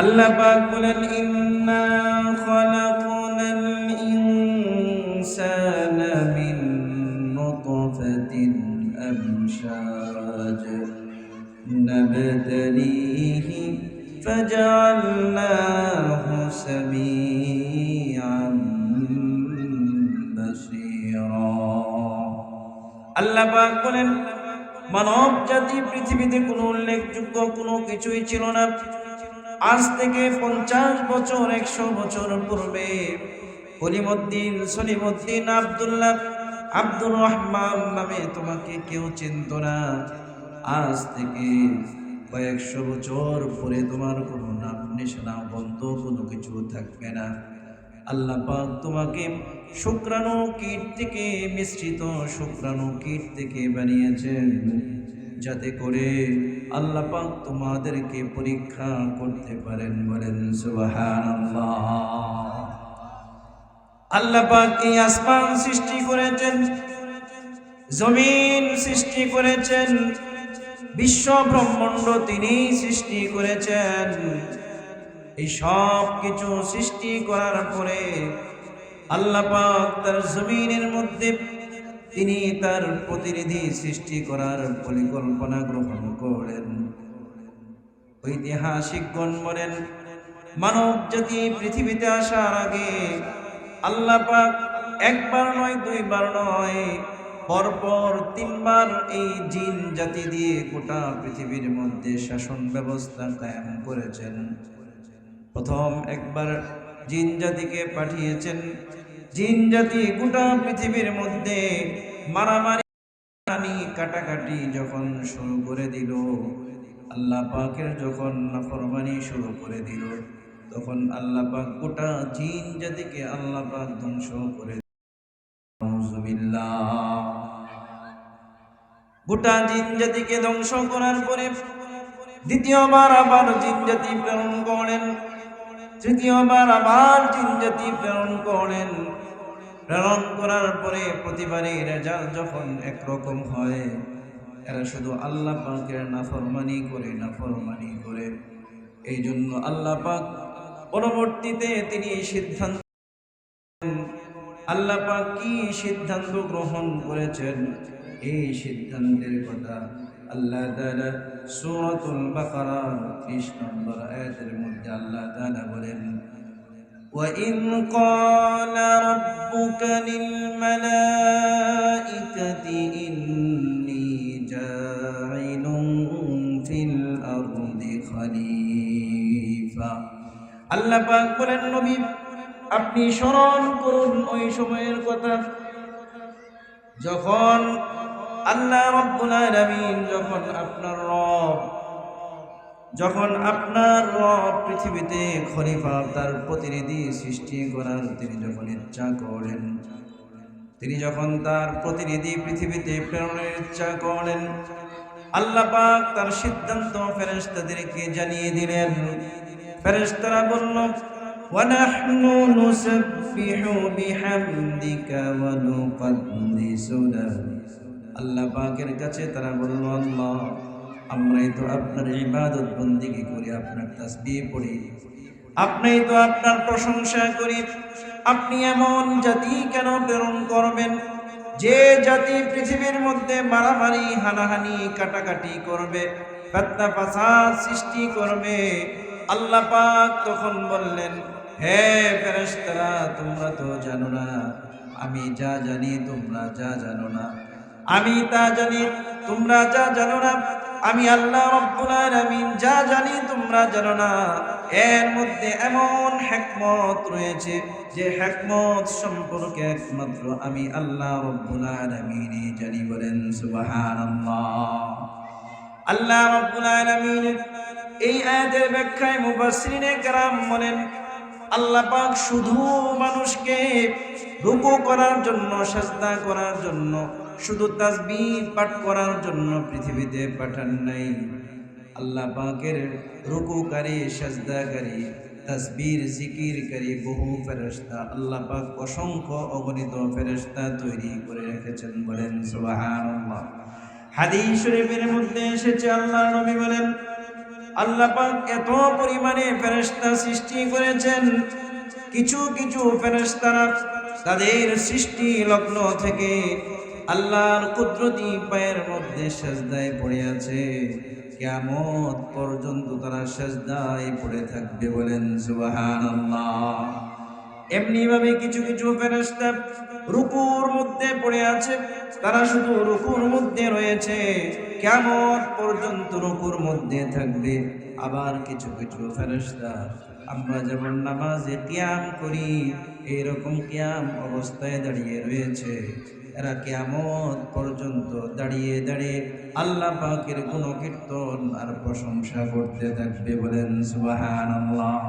আল্লাহ পাক বলেন, ইন্না খলাকনাল ইনসানা মিন নুতফাতিন আমশাজ, নাবতালিহি ফাজআলনাহু সামিআন বাসীরা. আল্লাহ পাক বলেন মানব জাতি পৃথিবীতে কোনো উল্লেখযোগ্য কোনো কিছুই ছিল না। আজ থেকে পঞ্চাশ বছর, একশো বছর পূর্বে কলিমুদ্দিন সলিমুদ্দিন আবদুল্লাহ আব্দুর রহমান নামে তোমাকে কেউ চিনত না। আজ থেকে কয়েকশো বছর পরে তোমার কোনো নাম, নিশানা, বন্ধ কোনো কিছু থাকবে না। আল্লাহ পাক তোমাকে শুক্রাণু কীট থেকে মিশ্রিত শুক্রাণু কীট থেকে বানিয়েছেন। যাতে করে আল্লাহ পাক তোমাদেরকে পরীক্ষা করতে পারেন, বলেন সুবহানাল্লাহ। আল্লাহ পাক এই আসমান সৃষ্টি করেছেন, জমিন সৃষ্টি করেছেন, বিশ্ব ব্রহ্মাণ্ড তিনি সৃষ্টি করেছেন। এই সব কিছু সৃষ্টি করার পরে আল্লাহ পাক তার জমিনের মধ্যে তিনি তার প্রতিনিধি সৃষ্টি করার পরিকল্পনা গ্রহণ করেন। ঐতিহাসিকগণ বলেন মানব জাতি পৃথিবীতে আসার আগে আল্লাহ পাক একবার নয়, দুইবার নয়, পরপর তিনবার এই জিন জাতি দিয়ে গোটা পৃথিবীর মধ্যে শাসন ব্যবস্থা কায়েম করেছেন। প্রথম একবার জিন জাতিকে পাঠিয়েছেন। জিন জাতি গোটা পৃথিবীর মধ্যে মারামারি প্রাণী কাটাকাটি যখন শুরু করে দিল, আল্লাহ পাকের যখন নাফরমানি শুরু করে দিল, তখন আল্লাহ পাক গোটা জিন জাতিকে আল্লাহ পাক ধ্বংস করে গোটা জিন জাতিকে ধ্বংস করার পরে দ্বিতীয়বার আবার জিন জাতি প্রেরণ করেন তৃতীয়বার আবার জিন জাতি প্রেরণ করেন প্রেরণ করার পরে প্রতিবারই রেজাল্ট যখন একরকম হয়, এরা শুধু আল্লাহ পাকের নাফরমানি করে নাফরমানি করে। এই জন্য আল্লাহ পাক পরবর্তীতে তিনি সিদ্ধান্ত আল্লাহ পাক কি সিদ্ধান্ত গ্রহণ করেছেন? এই সিদ্ধান্তের কথা আল্লাহ তাআলা সূরাতুল বাকারা 30 নম্বর আয়াতের মধ্যে আল্লাহ তাআলা বলেন وَإِذْ قَالَ رَبُّكَ لِلْمَلَائِكَةِ إِنِّي جَاعِلٌ فِي الْأَرْضِ خَلِيفَةً আল্লাহ পাক বলেন নবী আপনি স্মরণ করুন ওই সময়ের কথা যখন আল্লাহ রব্বুল আলামিন যখন আপনার রব যখন আপনার রব পৃথিবীতে খলিফা তার প্রতিনিধি সৃষ্টি করার তিনি যখন ইচ্ছা করেন তিনি যখন তার প্রতিনিধি পৃথিবীতে প্রেরণের ইচ্ছা করেন আল্লাহ পাক তার সিদ্ধান্ত ফেরেশতাদেরকে জানিয়ে দিলেন ফেরেশতারা বলল ونحن نسبح بحمدك ونقدس لك আল্লাহ পাকের কাছে তারা বলল আল্লাহ আমরাই তো আপনার ইবাদত বন্দিগি করি, আপনার তাসবিহ পড়ি। আপনিই তো আপনার প্রশংসা করি। আপনি এমন জাতি কেন প্রেরণ করবেন? যে জাতি পৃথিবীর মধ্যে মারামারি, হানাহানি, কাটাকাটি করবে, ফেতনা ফাসাদ সৃষ্টি করবে। আল্লাহ পাক তখন বললেন, হে ফেরেশতারা, তোমরা তো জানো না, আমি যা জানি তোমরা যা জানো না। আমি তা জানি, তোমরা যা জানো না আমি আল্লাহ রব্বুল আলামিন যা জানি তোমরা জানো না, এর মধ্যে এমন হেকমত রয়েছে যে হেকমত সম্পর্কে একমাত্র আমি আল্লাহ রব্বুল আলামিনই জানি বলেন আল্লাহ রব্বুল আলামিন এই আয়াতের ব্যাখ্যায় মুফাসসিরিনে কেরাম বলেন, আল্লাহ পাক শুধু মানুষকে রুকু করার জন্য, সাজদা করার জন্য শুধু তাসবিহ পাঠ করার জন্য পৃথিবীতে পাঠান নাই। আল্লাহ পাকের রুকুকারী, সাজদাকারী, তাসবির, জিকিরকারী বহু ফেরেশতা, আল্লাহ পাক অসংখ্য অগণিত ফেরেশতা তৈরি করে রেখেছেন বলেন, সুবহানাল্লাহ। শরীফের মধ্যে এসেছে আল্লাহ নবী বলেন, আল্লাহ পাক এত পরিমাণে ফেরেশতা সৃষ্টি করেছেন, কিছু কিছু ফেরেশতারা তাদের সৃষ্টি লগ্ন থেকে আল্লাহর কুদরতি পায়ের মধ্যে সেজদায় পড়ে আছে। কেমন পর্যন্ত তারা সেজদায় পড়ে থাকবে বলেন সুবহানাল্লাহ। এমনি ভাবে কিছু কিছু ফেরেশতা রুকুর মধ্যে পড়ে আছে। তারা শুধু রুকুর মধ্যে রয়েছে। কেমন পর্যন্ত রুকুর মধ্যে থাকবে। আবার কিছু কিছু ফেরেশতা, আমরা যেমন নামাজে কিয়াম করি, এইরকম কিয়াম অবস্থায় দাঁড়িয়ে রয়েছে। এরা কেমন পর্যন্ত দাঁড়িয়ে দাঁড়িয়ে আল্লাহ পাকের গুণ কীর্তন আর প্রশংসা করতে থাকবে বলেন সুবহানাল্লাহ।